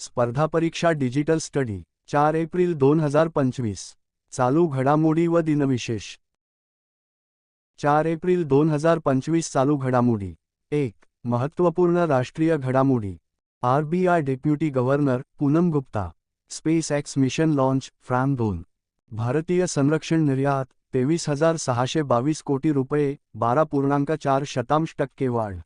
स्पर्धा परीक्षा digital study चार एप्रिल दोन हजार पंचवीस. चालू घडामोडी व दिनविशेष. चार एप्रिल दोन हजार पंचवीस चालू घडामोडी. एक महत्त्वपूर्ण राष्ट्रीय घडामोडी. RBI deputy governor Poonam Gupta. SpaceX mission launch Fram दोन. भारतीय संरक्षण निर्यात तेवीस हजार सहाशे बावीस कोटी रुपये बारा पूर्णांक चार शतांश टक्के वाढ.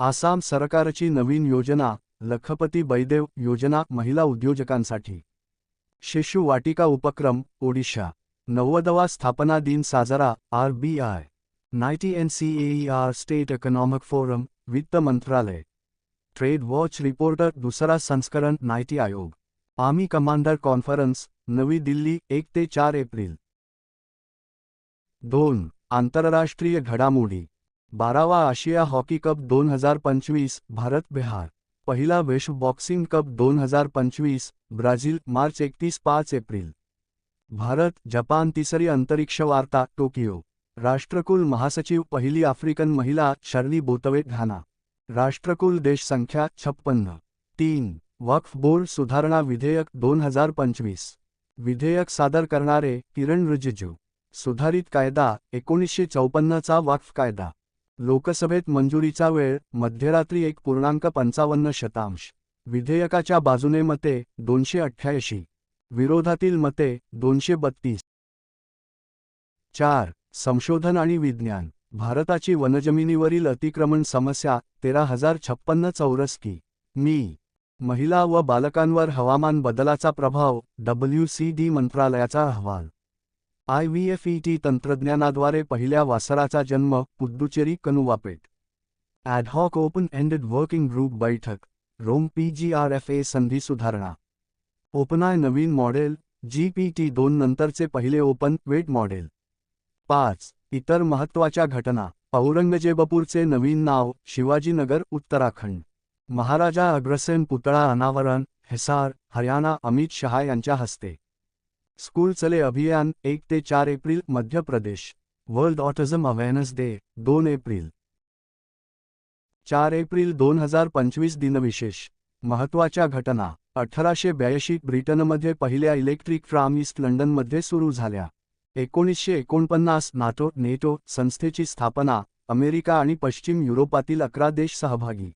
आसाम सरकारची नवीन योजना लखपती बैदेव योजना महिला उद्योजकांसाठी. शिशु वाटिका उपक्रम ओडिशा. नव्वदवा स्थापना दिन साजरा R B I. Ninety N C R state economic forum वित्त मंत्रालय. ट्रेड वॉच रिपोर्टर दुसरा संस्करण नायटी आयोग. आर्मी कमांडर कॉन्फरन्स नवी दिल्ली एक ते चार एप्रिल. दोन आंतरराष्ट्रीय घडामोडी. बारावा आशिया हॉकी कप दोन हजार पंचवीस भारत बिहार पहिला विश्व बॉक्सिंग कप दोन हजार पंचवीस ब्राझील मार्च एकतीस पाच एप्रिल. भारत जपान तिसरी अंतरिक्ष वार्ता टोकियो. राष्ट्रकुल महासचिव पहिली आफ्रिकन महिला शर्ली बोतवे घाना राष्ट्रकुल देश संख्या छप्पन्न. तीन. वक्फ बोर्ड सुधारणा विधेयक दोन हजार पंचवीस. विधेयक सादर करणारे किरण रिजिजू. सुधारित कायदा एकोणीसशे चौपन्नचा वक्फ कायदा. लोकसभेत मंजुरीचा वेळ मध्यरात्री एक पूर्णांक पंचावन्न शतांश. विधेयकाच्या बाजूने मते दोनशे अठ्ठ्याऐंशी. विरोधातील मते दोनशे बत्तीस. चार. संशोधन आणि विज्ञान. भारताची वनजमिनीवरील अतिक्रमण समस्या तेरा हजार छप्पन्न चौरस की मी. महिला व बालकांवर हवामान बदलाचा प्रभाव डब्ल्यू सी डी मंत्रालयाचा अहवाल. I V F E T तंत्रज्ञानाद्वारे पहिल्या वासराचा जन्म Puducherry Kanuvapet. Ad hoc open ended working group बैठक Rome P G R F A संधी सुधारणा. ओपनाय नवीन मॉडेल जी पी टी दोन नंतरचे पहिले ओपन वेट मॉडेल. पाच इतर महत्त्वाच्या घटना औरंगजेबपूरचे नवीन नाव शिवाजीनगर उत्तराखंड. महाराजा अग्रसेन पुतळा अनावरण हिसार हरियाणा अमित शहा यांच्या हस्ते. स्कूल चले अभियान एक ते चार April Madhya Pradesh. World autism awareness day दोन एप्रिल. चार एप्रिल दोन हजार पंचवीस दिनविशेष महत्त्वाच्या घटना. अठराशे ब्याऐंशी ब्रिटनमध्ये पहिल्या इलेक्ट्रिक ट्राम ईस्ट लंडनमध्ये सुरू झाल्या. एकोणीसशे एकोणपन्नास नाटो नेटो संस्थेची स्थापना अमेरिका आणि पश्चिम युरोपातील अकरा देश सहभागी.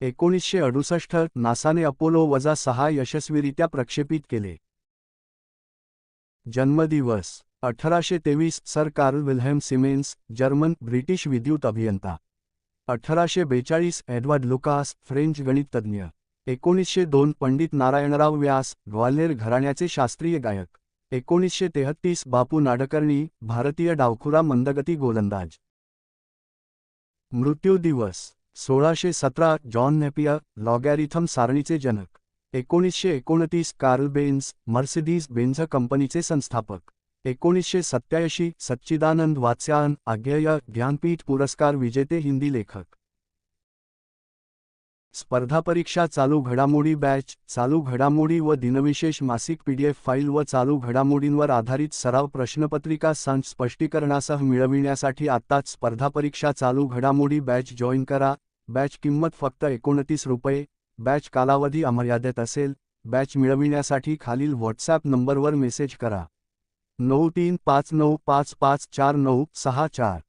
एकोणीसशे अडुसष्ट नासाने अपोलो वजा सहा यशस्वीरित्या प्रक्षेपित केले. जन्मदिवस अठराशे तेवीस sir Carl Wilhelm Siemens German British विद्युत अभियंता. अठराशे बेचाळीस एडवर्ड लुकास फ्रेंच गणिततज्ञ एकोणीसशे दोन पंडित नारायणराव व्यास ग्वाल्हेर घराण्याचे शास्त्रीय गायक. एकोणीसशे तेहत्तीस बापू नाडकर्णी भारतीय डावखुरा मंदगती गोलंदाज. मृत्यू दिवस सोळाशे सतरा जॉन नेपिया लॉगॅरिथम सारणीचे जनक. एकोणीसशे एकोणतीस कार्ल बेन्स मर्सिडीज बेन्झ कंपनीचे संस्थापक. एकोणीसशे सत्याऐंशी सच्चिदानंद वात्स्यायन आज्ञेय ज्ञानपीठ पुरस्कार विजेते हिंदी लेखक. स्पर्धा परीक्षा चालू घडामोडी बॅच चालू घडामोडी व दिनविशेष मासिक पीडीएफ फाईल व चालू घडामोडींवर आधारित सराव प्रश्नपत्रिका संच स्पष्टीकरणासह मिळविण्यासाठी आत्ताच स्पर्धा परीक्षा चालू घडामोडी बॅच जॉईन करा. बॅच किंमत फक्त एकोणतीस रुपये बॅच कालावधी अमर्यादित असेल बॅच मिळविण्यासाठी खालील व्हॉट्सॲप नंबरवर मेसेज करा. नऊ तीन पाच नऊ पाच पाच चार नऊ सहा चार.